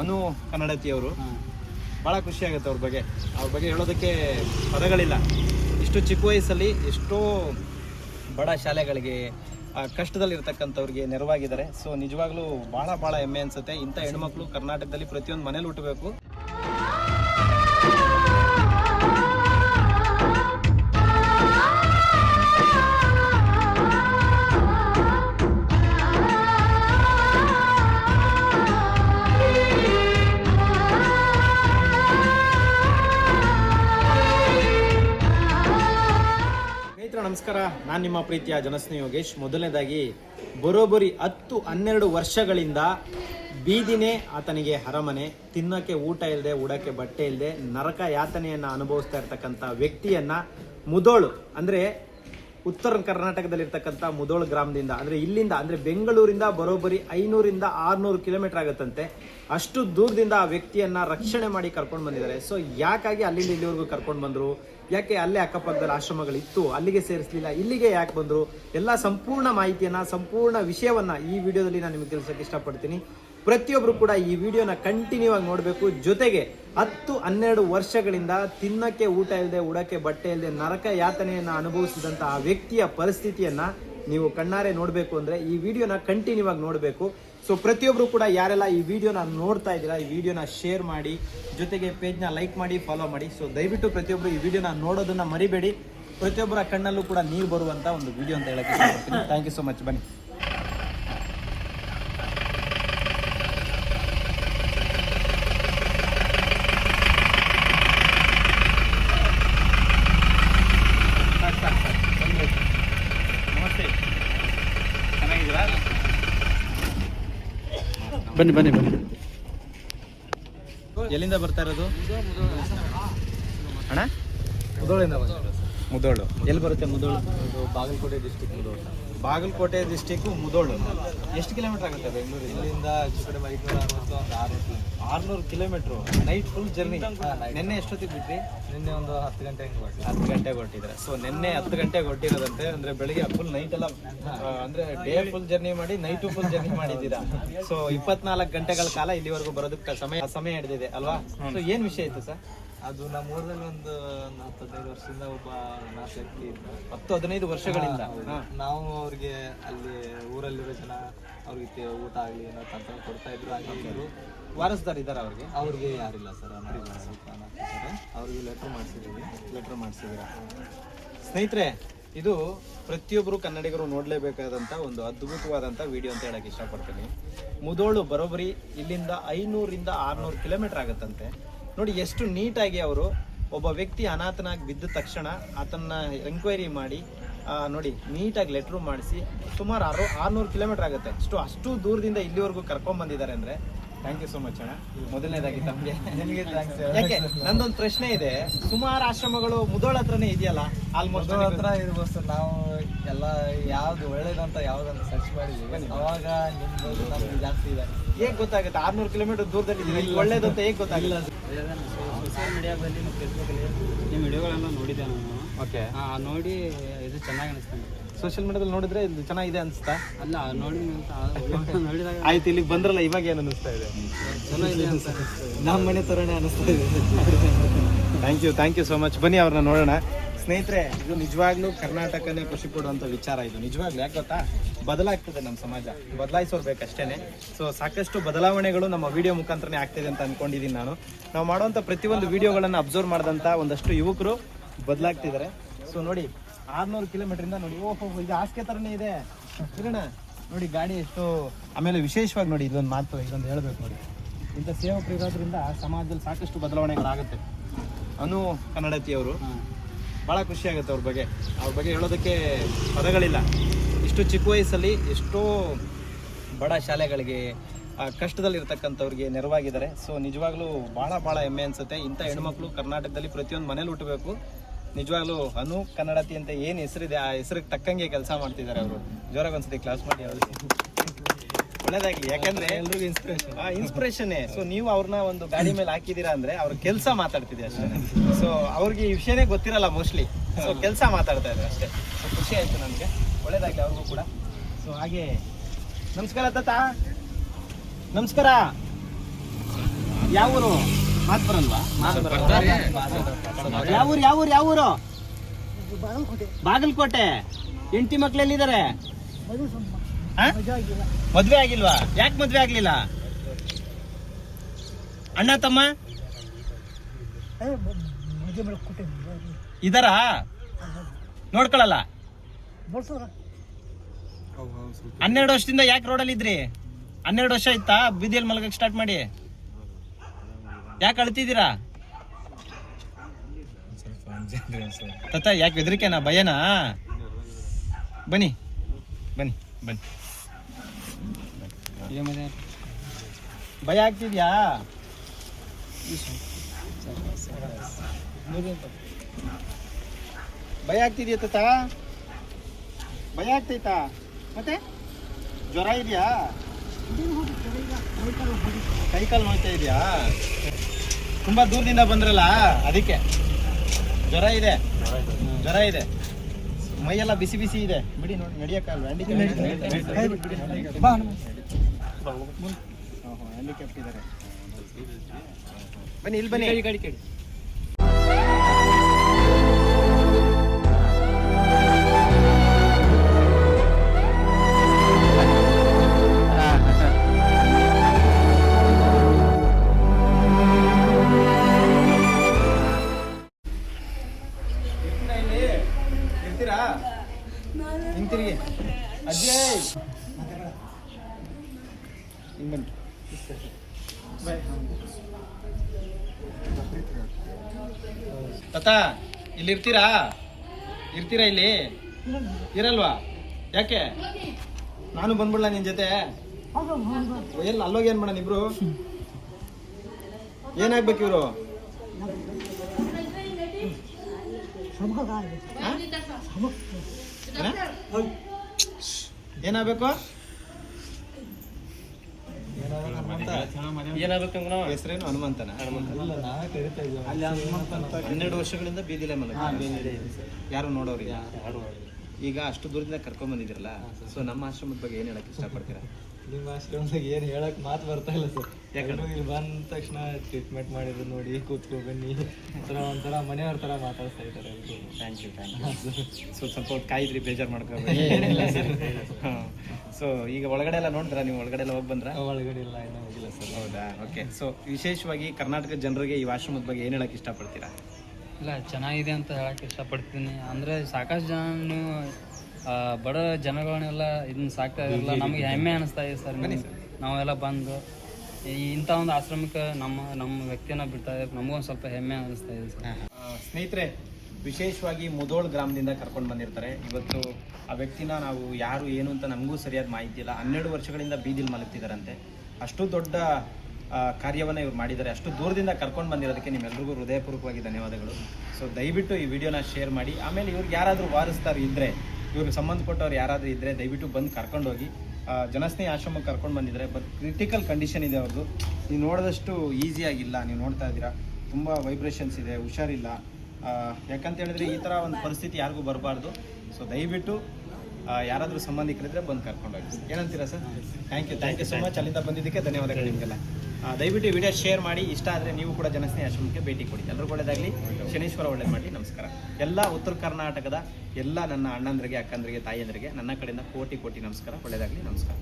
ಅನು ಕನ್ನಡತಿಯವರು. ಭಾಳ ಖುಷಿ ಆಗುತ್ತೆ ಅವ್ರ ಬಗ್ಗೆ. ಅವ್ರ ಬಗ್ಗೆ ಹೇಳೋದಕ್ಕೆ ಪದಗಳಿಲ್ಲ. ಇಷ್ಟು ಚಿಕ್ಕ ವಯಸ್ಸಲ್ಲಿ ಎಷ್ಟೋ ಬಡ ಶಾಲೆಗಳಿಗೆ ಕಷ್ಟದಲ್ಲಿರ್ತಕ್ಕಂಥವ್ರಿಗೆ ನೆರವಾಗಿದ್ದಾರೆ. ಸೊ ನಿಜವಾಗ್ಲೂ ಭಾಳ ಭಾಳ ಹೆಮ್ಮೆ ಅನ್ಸುತ್ತೆ. ಇಂಥ ಹೆಣ್ಮಕ್ಳು ಕರ್ನಾಟಕದಲ್ಲಿ ಪ್ರತಿಯೊಂದು ಮನೇಲಿ ಹುಟ್ಟಬೇಕು. ನಮಸ್ಕಾರ. ನಾನು ನಿಮ್ಮ ಪ್ರೀತಿಯ ಜನಸ್ನೇಹಿ ಯೋಗೇಶ್. ಮೊದಲನೇದಾಗಿ ಬರೋಬ್ಬರಿ ಹತ್ತು ಹನ್ನೆರಡು ವರ್ಷಗಳಿಂದ ಬೀದಿನೇ ಆತನಿಗೆ ಅರಮನೆ ತಿನ್ನೋಕ್ಕೆ ಊಟ ಇಲ್ಲದೆ ಉಡಕ್ಕೆ ಬಟ್ಟೆ ಇಲ್ಲದೆ ನರಕ ಯಾತನೆಯನ್ನು ಅನುಭವಿಸ್ತಾ ಇರ್ತಕ್ಕಂಥ ವ್ಯಕ್ತಿಯನ್ನ ಮುದೋಳು, ಅಂದರೆ ಉತ್ತರ ಕರ್ನಾಟಕದಲ್ಲಿರ್ತಕ್ಕಂಥ ಮುದೋಳು ಗ್ರಾಮದಿಂದ, ಅಂದರೆ ಇಲ್ಲಿಂದ, ಅಂದರೆ ಬೆಂಗಳೂರಿಂದ ಬರೋಬ್ಬರಿ ಐನೂರಿಂದ ಆರುನೂರು ಕಿಲೋಮೀಟರ್ ಆಗುತ್ತಂತೆ. ಅಷ್ಟು ದೂರದಿಂದ ಆ ವ್ಯಕ್ತಿಯನ್ನ ರಕ್ಷಣೆ ಮಾಡಿ ಕರ್ಕೊಂಡು ಬಂದಿದ್ದಾರೆ. ಸೊ ಯಾಕಾಗಿ ಅಲ್ಲಿಂದ ಇಲ್ಲಿವರೆಗೂ ಕರ್ಕೊಂಡು ಬಂದರು? ಯಾಕೆ ಅಲ್ಲೇ ಅಕ್ಕಪಕ್ಕದಲ್ಲಿ ಆಶ್ರಮಗಳಿತ್ತು? ಅಲ್ಲಿಗೆ ಸೇರಿಸಲಿಲ್ಲ. ಇಲ್ಲಿಗೆ ಯಾಕೆ ಬಂದರು? ಎಲ್ಲ ಸಂಪೂರ್ಣ ಮಾಹಿತಿಯನ್ನು, ಸಂಪೂರ್ಣ ವಿಷಯವನ್ನು ಈ ವಿಡಿಯೋದಲ್ಲಿ ನಾನು ನಿಮಗೆ ತಿಳಿಸೋಕೆ ಇಷ್ಟಪಡ್ತೀನಿ. ಪ್ರತಿಯೊಬ್ಬರು ಕೂಡ ಈ ವಿಡಿಯೋನ ಕಂಟಿನ್ಯೂ ಆಗಿ ನೋಡಬೇಕು. ಜೊತೆಗೆ ಹತ್ತು ಹನ್ನೆರಡು ವರ್ಷಗಳಿಂದ ತಿನ್ನಕ್ಕೆ ಊಟ ಇಲ್ಲದೆ ಉಡಕ್ಕೆ ಬಟ್ಟೆ ಇಲ್ಲದೆ ನರಕ ಯಾತನೆಯನ್ನು ಅನುಭವಿಸಿದಂಥ ಆ ವ್ಯಕ್ತಿಯ ಪರಿಸ್ಥಿತಿಯನ್ನು ನೀವು ಕಣ್ಣಾರೆ ನೋಡಬೇಕು ಅಂದರೆ ಈ ವಿಡಿಯೋನ ಕಂಟಿನ್ಯೂ ಆಗಿ ನೋಡಬೇಕು. ಸೊ ಪ್ರತಿಯೊಬ್ಬರು ಕೂಡ ಯಾರೆಲ್ಲ ಈ ವಿಡಿಯೋನ ನೋಡ್ತಾ ಇದ್ದೀರಾ, ಈ ವಿಡಿಯೋನ ಶೇರ್ ಮಾಡಿ, ಜೊತೆಗೆ ಪೇಜ್ನ ಲೈಕ್ ಮಾಡಿ ಫಾಲೋ ಮಾಡಿ. ಸೊ ದಯವಿಟ್ಟು ಪ್ರತಿಯೊಬ್ಬರು ಈ ವಿಡಿಯೋನ ನೋಡೋದನ್ನ ಮರಿಬೇಡಿ. ಪ್ರತಿಯೊಬ್ಬರ ಕಣ್ಣಲ್ಲೂ ಕೂಡ ನೀರು ಬರುವಂತ ಒಂದು ವಿಡಿಯೋ ಅಂತ ಹೇಳಕ್ಕೆ ಥ್ಯಾಂಕ್ ಯು ಸೊ ಮಚ್ ಬನ್ನಿ. ಬನ್ನಿ ಬನ್ನಿ ಬನ್ನಿ. ಎಲ್ಲಿಂದ ಬರ್ತಾ ಇರೋದು? ಅಣ್ಣ? ಮುದೋಳಿಂದ ಮುದೋಳು. ಎಲ್ಲಿ ಬರುತ್ತೆ ಮುದೋಳು? ಇದು ಬಾಗಲಕೋಟೆ ಡಿಸ್ಟಿಕ್ ಮುದೋಳ. ಬಾಗಲಕೋಟೆ ಡಿಸ್ಟಿಕ್ ಮುದೋಳು. ಎಷ್ಟು ಕಿಲೋಮೀಟರ್ ಆಗುತ್ತೆ ಬೆಂಗಳೂರು? ಇಲ್ಲಿಂದ ಕಡೆ ಐದುನೂರ ಅರವತ್ತು ಆರ್ನೂರು. ಕಿಲೋಮೀಟ್ರು ನೈಟ್ ಫುಲ್ ಜರ್ನಿ ನಿನ್ನೆ ಎಷ್ಟೊತ್ತಿಗೆ ಬಿಟ್ಟು ನಿನ್ನೆ ಒಂದು ಹತ್ತು ಗಂಟೆ ಹಿಂಗೆ ಬರ್ತೀವಿ ಹತ್ತು ಗಂಟೆಗೆ ಹೊಟ್ಟಿದ್ರೆ ಸೊ ನಿನ್ನೆ ಹತ್ತು ಗಂಟೆಗೆ ಹೊರಟಿರೋದಂತೆ ಅಂದ್ರೆ ಬೆಳಿಗ್ಗೆ ಫುಲ್ ನೈಟ್ ಎಲ್ಲ ಅಂದ್ರೆ ಡೇ ಫುಲ್ ಜರ್ನಿ ಮಾಡಿ ನೈಟು ಫುಲ್ ಜರ್ನಿ ಮಾಡಿದ್ದೀರಾ? ಸೊ ಇಪ್ಪತ್ನಾಲ್ಕು ಗಂಟೆಗಳ ಕಾಲ ಇಲ್ಲಿವರೆಗೂ ಬರೋದಕ್ಕೆ ಸಮಯ ಸಮಯ ಹಿಡಿದಿದೆ ಅಲ್ವಾ? ಸೊ ಏನ್ ವಿಷಯ ಇತ್ತು ಸರ್? ಅದು ನಮ್ಮ ಊರಲ್ಲಿ ಒಂದು ಹತ್ತೈದು ವರ್ಷದಿಂದ ಒಬ್ಬ ನಾಲ್ಕು ವ್ಯಕ್ತಿ ಇದ್ದ. ಹತ್ತು ಹದಿನೈದು ವರ್ಷಗಳಿಂದ. ನಾವು ಅವ್ರಿಗೆ ಅಲ್ಲಿ ಊರಲ್ಲಿರೋ ಜನ ಅವ್ರಿಗೆ ಊಟ ಆಗಲಿ ಏನೋ ತಂತ್ರ ಕೊಡ್ತಾ ಇದ್ರು ಹಾಗೆ ಇದ್ರು. ವಾರಸ್ದಾರ್ ಇದ್ದಾರೆ ಅವ್ರಿಗೆ? ಅವ್ರಿಗೆ ಯಾರಿಲ್ಲ ಸರ್ ಸ್ವಲ್ಪ ಇದ್ದಾರೆ. ಅವ್ರಿಗೆ ಲೆಟ್ರ್ ಮಾಡಿಸಿದ್ದೀವಿ. ಲೆಟ್ರ್ ಮಾಡಿಸಿದ್ದೀರಾ? ಸ್ನೇಹಿತರೆ ಇದು ಪ್ರತಿಯೊಬ್ಬರು ಕನ್ನಡಿಗರು ನೋಡಲೇಬೇಕಾದಂಥ ಒಂದು ಅದ್ಭುತವಾದಂಥ ವಿಡಿಯೋ ಅಂತ ಹೇಳಕ್ಕೆ ಇಷ್ಟಪಡ್ತೀನಿ. ಮುದೋಳು ಬರೋಬ್ಬರಿ ಇಲ್ಲಿಂದ ಐನೂರಿಂದ ಆರುನೂರು ಕಿಲೋಮೀಟರ್ ಆಗುತ್ತಂತೆ. ನೋಡಿ, ಎಷ್ಟು ನೀಟಾಗಿ ಅವರು ಒಬ್ಬ ವ್ಯಕ್ತಿ ಅನಾಥನಾಗಿ ಬಿದ್ದ ತಕ್ಷಣ ಆತನ ಎಂಕ್ವೈರಿ ಮಾಡಿ ನೋಡಿ, ನೀಟಾಗಿ ಲೆಟ್ರು ಮಾಡಿಸಿ, ಸುಮಾರು ಆರು ಆರುನೂರು ಕಿಲೋಮೀಟರ್ ಆಗುತ್ತೆ. ಅಷ್ಟು ಅಷ್ಟು ದೂರದಿಂದ ಇಲ್ಲಿವರೆಗೂ ಕರ್ಕೊಂಬಂದಿದ್ದಾರೆ ಅಂದರೆ ಥ್ಯಾಂಕ್ ಯು ಸೊ ಮಚ್ ಅಣ್ಣ. ಮೊದಲನೇದಾಗಿ ತಮಗೆ. ನಿಮಗೆ ಥ್ಯಾಂಕ್ಸ್ ಯಾಕೆ? ನಂದೊಂದು ಪ್ರಶ್ನೆ ಇದೆ. ಸುಮಾರು ಆಶ್ರಮಗಳು ಮುದೋಳ ಹತ್ರನೇ ಇದೆಯಲ್ಲ? ಆಲ್ಮೋಸ್ಟ್ ಮುದೋಳ ಹತ್ರ ಇರ್ಬೋದು ಸರ್. ನಾವು ಎಲ್ಲ ಯಾವ್ದು ಒಳ್ಳೇದಂತ ಯಾವ್ದಂತ ಸರ್ಚ್ ಮಾಡಿದ್ವಿ. ಅವಾಗ ನಿಮ್ಮದು ಜಾಸ್ತಿ ಇದೆ. ಹೇಗ್ ಗೊತ್ತಾಗುತ್ತೆ? ಆರ್ನೂರು ಕಿಲೋಮೀಟರ್ ದೂರದಲ್ಲಿ ಇದೀವಿ ಇದು ಒಳ್ಳೇದು ಅಂತ ಹೇಗ್ ಗೊತ್ತಾಗಿಲ್ಲ ಸೋಷಿಯಲ್ ಮೀಡಿಯಾದಲ್ಲಿ ಮತ್ತು ಫೇಸ್ಬುಕ್ಕಲ್ಲಿ ನಿಮ್ಮ ವಿಡಿಯೋಗಳೆಲ್ಲ ನೋಡಿದ್ದೆ ನಾನು? ಓಕೆ ಆ, ನೋಡಿ ಇದು ಚೆನ್ನಾಗಿ ಅನಿಸ್ತಾನೆ ಸೋಷಿಯಲ್ ಮೀಡಿಯಾದಲ್ಲಿ ನೋಡಿದ್ರೆ ಇದು ಚೆನ್ನಾಗಿದೆ ಅನ್ಸ್ತಾ ಅಲ್ಲ ನೋಡಿ ನೋಡಿದಾಗ ಆಯ್ತು ಇಲ್ಲಿಗೆ ಬಂದ್ರಲ್ಲ ಇವಾಗ ಏನು ಅನಿಸ್ತಾ ಇದೆ? ಇದೆ ಅಂತ ನಮ್ಮ ಮನೆ ತರನೇ ಅನಿಸ್ತಾ ಇದೆ. Thank you thank you so much ಬನ್ನಿ ಅವ್ರನ್ನ ನೋಡೋಣ. ಸ್ನೇಹಿತರೆ ಇದು ನಿಜವಾಗ್ಲೂ ಕರ್ನಾಟಕನೇ ಖುಷಿ ಕೊಡುವಂಥ ವಿಚಾರ ಇದು. ನಿಜವಾಗ್ಲೂ ಯಾಕೆ ಗೊತ್ತಾ? ಬದಲಾಗ್ತದೆ ನಮ್ಮ ಸಮಾಜ. ಬದಲಾಯಿಸೋರು ಬೇಕಷ್ಟೇನೆ. ಸೊ ಸಾಕಷ್ಟು ಬದಲಾವಣೆಗಳು ನಮ್ಮ ವಿಡಿಯೋ ಮುಖಾಂತರನೇ ಆಗ್ತಿದೆ ಅಂತ ಅನ್ಕೊಂಡಿದ್ದೀನಿ ನಾನು. ನಾವು ಮಾಡುವಂಥ ಪ್ರತಿಯೊಂದು ವಿಡಿಯೋಗಳನ್ನು ಅಬ್ಸರ್ವ್ ಮಾಡಿದಂಥ ಒಂದಷ್ಟು ಯುವಕರು ಬದಲಾಗ್ತಿದ್ದಾರೆ. ಸೊ ನೋಡಿ ಆರ್ನೂರು ಕಿಲೋಮೀಟರಿಂದ ನೋಡಿ ಓಹೋ ಇದು ಹಾಸಿಗೆ ಥರನೇ ಇದೆ. ಇರೋಣ. ನೋಡಿ ಗಾಡಿ ಎಷ್ಟು ಆಮೇಲೆ ವಿಶೇಷವಾಗಿ ನೋಡಿ ಇದೊಂದು ಮಾತು ಇದೊಂದು ಹೇಳ್ಬೇಕು ನೋಡಿ. ಇಂಥ ಸೇವಕರು ಇರೋದ್ರಿಂದ ಸಮಾಜದಲ್ಲಿ ಸಾಕಷ್ಟು ಬದಲಾವಣೆಗಳಾಗುತ್ತೆ. ಅನು ಕನ್ನಡತಿಯವರು. ಭಾಳ ಖುಷಿ ಆಗುತ್ತೆ ಅವ್ರ ಬಗ್ಗೆ. ಅವ್ರ ಬಗ್ಗೆ ಹೇಳೋದಕ್ಕೆ ಪದಗಳಿಲ್ಲ. ಇಷ್ಟು ಚಿಕ್ಕ ವಯಸ್ಸಲ್ಲಿ ಎಷ್ಟೋ ಬಡ ಶಾಲೆಗಳಿಗೆ ಕಷ್ಟದಲ್ಲಿರ್ತಕ್ಕಂಥವ್ರಿಗೆ ನೆರವಾಗಿದ್ದಾರೆ. ಸೊ ನಿಜವಾಗ್ಲೂ ಭಾಳ ಭಾಳ ಹೆಮ್ಮೆ ಅನ್ಸುತ್ತೆ. ಇಂಥ ಹೆಣ್ಮಕ್ಳು ಕರ್ನಾಟಕದಲ್ಲಿ ಪ್ರತಿಯೊಂದು ಮನೇಲಿ ಹುಟ್ಟಬೇಕು. ನಿಜವಾಗ್ಲೂ ಅನು ಕನ್ನಡತಿ ಅಂತ ಏನು ಹೆಸರಿದೆ ಆ ಹೆಸರಿಗೆ ತಕ್ಕಂಗೆ ಕೆಲಸ ಮಾಡ್ತಿದ್ದಾರೆ ಅವರು. ಜೋರಾಗಿ ಒಂದ್ಸತಿ ಕ್ಲಾಸ್ ಮಾಡಿ ಅವ್ರಿಗೆ ಒಳ್ಳೇದಾಗ್ಲಿ ಯಾಕಂದ್ರೆ ಎಲ್ರಿಗೂ ಇನ್ಸ್ಪಿರೇಷನ್ ಆ ಇನ್ಸ್ಪಿರೇಷನ್ ಸೊ ನೀವು ಅವ್ರನ್ನ ಒಂದು ಗಾಡಿ ಮೇಲೆ ಹಾಕಿದೀರಾ ಅಂದ್ರೆ ಅವ್ರ ಕೆಲಸ ಮಾತಾಡ್ತಿದೆ ಅಷ್ಟೇ. ಸೊ ಅವ್ರಿಗೆ ಈ ವಿಷಯನೇ ಗೊತ್ತಿರಲ್ಲ ಮೋಸ್ಟ್ಲಿ ಸೊ ಕೆಲಸ ಮಾತಾಡ್ತಾ ಇದ್ದಾರೆ ಅಷ್ಟೇ. ಸೊ ಖುಷಿ ಆಯ್ತು ನನಗೆ ಒಳ್ಳೇದಾಗ್ಲಿ ಅವ್ರಿಗೂ ಕೂಡ. ಸೊ ಹಾಗೆ. ನಮಸ್ಕಾರ ತಾತ. ನಮಸ್ಕಾರ. ಯಾವ ಊರು ಮಾತು ಬರಲ್ವಾ? ಯಾವ ಊರು ಯಾವ ಊರು ಯಾವ ಊರು ಬಾಗಲಕೋಟೆ. ಹೆಂಡತಿ ಮಕ್ಳು ಎಲ್ಲಿದ್ದಾರೆ? ಮದ್ವೆ ಆಗಿಲ್ವಾ? ಯಾಕೆ ಮದ್ವೆ ಆಗ್ಲಿಲ್ಲ? ಅಣ್ಣ ತಮ್ಮ? ಇದರ? ನೋಡ್ಕೊಳಲ್ಲ? ಹನ್ನೆರಡು ವರ್ಷದಿಂದ ಯಾಕೆ ರೋಡಲ್ಲಿ ಇದ್ರಿ? ಹನ್ನೆರಡು ವರ್ಷ ಆಯ್ತಾ? ಬೀದಿಯಲ್ಲಿ ಮಲಗಕ್ಕೆ ಸ್ಟಾರ್ಟ್ ಮಾಡಿ? ಯಾಕೆ ಅಳ್ತಿದ್ದೀರಾ? ತತ್ತ ಯಾಕೆ ಬೆದರಿಕೆನಾ ಭಯನಾ? ಬನ್ನಿ ಬನ್ನಿ ಬನ್ನಿ. ಭಯ ಆಗ್ತಿದ್ಯಾ? ಭಯ ಆಗ್ತಿದ್ಯಾ ತತ್ತ ಭಯ ಆಗ್ತೈತಾ? ಮತ್ತೆ? ಜ್ವರ ಇದೆಯಾ? ಕೈ ಕಾಲು ನೋಯ್ತಾ ಇದೆಯಾ? ತುಂಬಾ ದೂರದಿಂದ ಬಂದ್ರಲ್ಲ, ಅದಕ್ಕೆ. ಜ್ವರ ಇದೆ. ಜ್ವರ ಇದೆ. ಮೈಯೆಲ್ಲ ಬಿಸಿ ಬಿಸಿ ಇದೆ. ಬಿಡಿ ನೋಡಿ ನಡಿಯಕ್ಕಾಗಲ್ಲ ಹ್ಯಾಂಡಿಕ್ಯಾಪ್ ಇದ್ದಾರೆ. ಬನ್ನಿ, ಇಲ್ಲಿ ಬನ್ನಿ. ಬನ್ನಿ. ತಾತ ಇಲ್ಲಿ ಇರ್ತೀರಾ? ಇರ್ತೀರಾ ಇಲ್ಲಿ? ಇರಲ್ವಾ? ಯಾಕೆ? ನಾನು ಬಂದ್ಬಿಡ್ಲ ನಿನ್ ಜೊತೆ? ಎಲ್ಲ ಅಲ್ಲೋಗಿ ಏನ್ ಮಾಡೋಣ ಇಬ್ರು? ಏನಾಗ್ಬೇಕು ಇವರು? ಹಾ? ಹೆಸರೇನು ಹನುಮಂತನ? ಹನ್ನೆರಡು ವರ್ಷಗಳಿಂದ ಬೀದಿಲೆ ಮಲಗ ಯಾರು ನೋಡೋರಿ ಈಗ? ಅಷ್ಟು ದೂರದಿಂದ ಕರ್ಕೊಂಡ್ ಬಂದಿದ್ರಲ್ಲ ಸೊ ನಮ್ಮ ಆಶ್ರಮದ ಬಗ್ಗೆ ಏನ್ ಹೇಳಕ್ ಇಷ್ಟಪಡ್ತೀರಾ? ನಿಮ್ಮ ಆಶ್ರಮದಾಗ ಏನು ಹೇಳಕ್ ಮಾತು ಬರ್ತಾ ಇಲ್ಲ ಸರ್. ಯಾಕಂದ್ರೆ? ಇಲ್ಲಿ ಬಂದ ತಕ್ಷಣ ಟ್ರೀಟ್ಮೆಂಟ್ ಮಾಡಿದ್ರು ನೋಡಿ ಕೂತ್ಕೊ ಬನ್ನಿ. ಒಂಥರ ಒಂಥರ ಮನೆಯವ್ರ ಥರ ಮಾತಾಡ್ತಾ ಇದ್ದಾರೆ. Thank you thank you so ಸ್ವಲ್ಪ ಕಾಯಿದ್ರಿ ಬೇಜಾರು ಮಾಡ್ಕೋಬೇಡಿ. ಸೊ ಈಗ ಒಳಗಡೆ ಎಲ್ಲ ನೋಡಿದ್ರ? ನೀವು ಒಳಗಡೆ ಎಲ್ಲ ಹೋಗಿ ಬಂದ್ರ? ಒಳಗಡೆ ಇಲ್ಲ ಇನ್ನೂ ಹೋಗಿಲ್ಲ ಸರ್. ಹೌದಾ? ಓಕೆ ಸೊ ವಿಶೇಷವಾಗಿ ಕರ್ನಾಟಕದ ಜನರಿಗೆ ಈ ಆಶ್ರಮದ ಬಗ್ಗೆ ಏನು ಹೇಳಕ್ಕೆ ಇಷ್ಟಪಡ್ತೀರಾ? ಇಲ್ಲ ಚೆನ್ನಾಗಿದೆ ಅಂತ ಹೇಳಕ್ಕೆ ಇಷ್ಟಪಡ್ತೀನಿ. ಅಂದರೆ ಸಾಕಷ್ಟು ಜನ ನೀವು ಬಡ ಜನಗಳನ್ನೆಲ್ಲ ಇದನ್ನ ಸಾಕ್ತಾ ಇರಲ್ಲ ನಮಗೆ ಹೆಮ್ಮೆ ಅನಿಸ್ತಾ ಇದೆ ಸರ್ ನೀವು- ನಾವೆಲ್ಲ ಬಂದು ಈ ಇಂಥ ಒಂದು ಆಶ್ರಮಕ್ಕೆ ನಮ್ಮ ನಮ್ಮ ವ್ಯಕ್ತಿಯನ್ನ ಬಿಡ್ತಾ ನಮಗೂ ಒಂದು ಸ್ವಲ್ಪ ಹೆಮ್ಮೆ ಅನಿಸ್ತಾ ಇದೆ ಸರ್. ಸ್ನೇಹಿತರೆ ವಿಶೇಷವಾಗಿ ಮುದೋಳ್ ಗ್ರಾಮದಿಂದ ಕರ್ಕೊಂಡು ಬಂದಿರ್ತಾರೆ. ಇವತ್ತು ಆ ವ್ಯಕ್ತಿನ ನಾವು ಯಾರು, ಏನು ಅಂತ ನಮಗೂ ಸರಿಯಾದ ಮಾಹಿತಿ ಇಲ್ಲ. ಹನ್ನೆರಡು ವರ್ಷಗಳಿಂದ ಬೀದಿಲಿ ಮಲಗ್ತಿದ್ದಾರಂತೆ ಅಷ್ಟು ದೊಡ್ಡ ಕಾರ್ಯವನ್ನು ಇವ್ರು ಮಾಡಿದ್ದಾರೆ. ಅಷ್ಟು ದೂರದಿಂದ ಕರ್ಕೊಂಡು ಬಂದಿರೋದಕ್ಕೆ ನಿಮ್ಮೆಲ್ಲರಿಗೂ ಹೃದಯಪೂರ್ವಕವಾಗಿ ಧನ್ಯವಾದಗಳು. ಸೊ ದಯವಿಟ್ಟು ಈ ವಿಡಿಯೋನ ಶೇರ್ ಮಾಡಿ. ಆಮೇಲೆ ಇವ್ರಿಗೆ ಯಾರಾದರೂ ವಾರಿಸ್ತಾರೆ ಇದ್ದರೆ ಇವ್ರಿಗೆ ಸಂಬಂಧಪಟ್ಟವ್ರು ಯಾರಾದರೂ ಇದ್ದರೆ ದಯವಿಟ್ಟು ಬಂದು ಕರ್ಕೊಂಡೋಗಿ ಜನಸ್ನೇಹಿ ಆಶ್ರಮಕ್ಕೆ ಕರ್ಕೊಂಡು ಬಂದಿದ್ದಾರೆ ಬಟ್ ಕ್ರಿಟಿಕಲ್ ಕಂಡೀಷನ್ ಇದೆ ಅವ್ರದ್ದು ನೀವು ನೋಡಿದಷ್ಟು ಈಸಿಯಾಗಿಲ್ಲ ನೀವು ನೋಡ್ತಾ ಇದ್ದೀರಾ. ತುಂಬ ವೈಬ್ರೇಷನ್ಸ್ ಇದೆ. ಹುಷಾರಿಲ್ಲ. ಯಾಕಂತ ಹೇಳಿದ್ರೆ ಈ ಥರ ಒಂದು ಪರಿಸ್ಥಿತಿ ಯಾರಿಗೂ ಬರಬಾರ್ದು. ಸೊ ದಯವಿಟ್ಟು ಯಾರಾದರೂ ಸಂಬಂಧಿಕರಿದ್ರೆ ಬಂದು ಕರ್ಕೊಂಡೋಗಿ ಏನಂತೀರಾ sir? Thank you thank you so much ಅಲ್ಲಿಂದ ಬಂದಿದ್ದಕ್ಕೆ ಧನ್ಯವಾದಗಳು ನಿಮಗೆಲ್ಲ. ದಯವಿಟ್ಟು ವಿಡಿಯೋ ಶೇರ್ ಮಾಡಿ. ಇಷ್ಟ ಆದರೆ ನೀವು ಕೂಡ ಜನಸ್ನೇಹ ಆಶ್ರಮಕ್ಕೆ ಭೇಟಿ ಕೊಡಿ. ಎಲ್ಲರೂ ಒಳ್ಳೆಯದಾಗಲಿ ಶನೀಶ್ವರ ಒಳ್ಳೆ ಮಾಡಿ ನಮಸ್ಕಾರ. ಎಲ್ಲ ಉತ್ತರ ಕರ್ನಾಟಕದ ಎಲ್ಲ ನನ್ನ ಅಣ್ಣಂದ್ರಿಗೆ, ಅಕ್ಕಂದ್ರಿಗೆ, ತಾಯಿಯಂದ್ರಿಗೆ ನನ್ನ ಕಡೆಯಿಂದ ಕೋಟಿ ಕೋಟಿ ನಮಸ್ಕಾರ. ಒಳ್ಳೆಯದಾಗಲಿ ನಮಸ್ಕಾರ.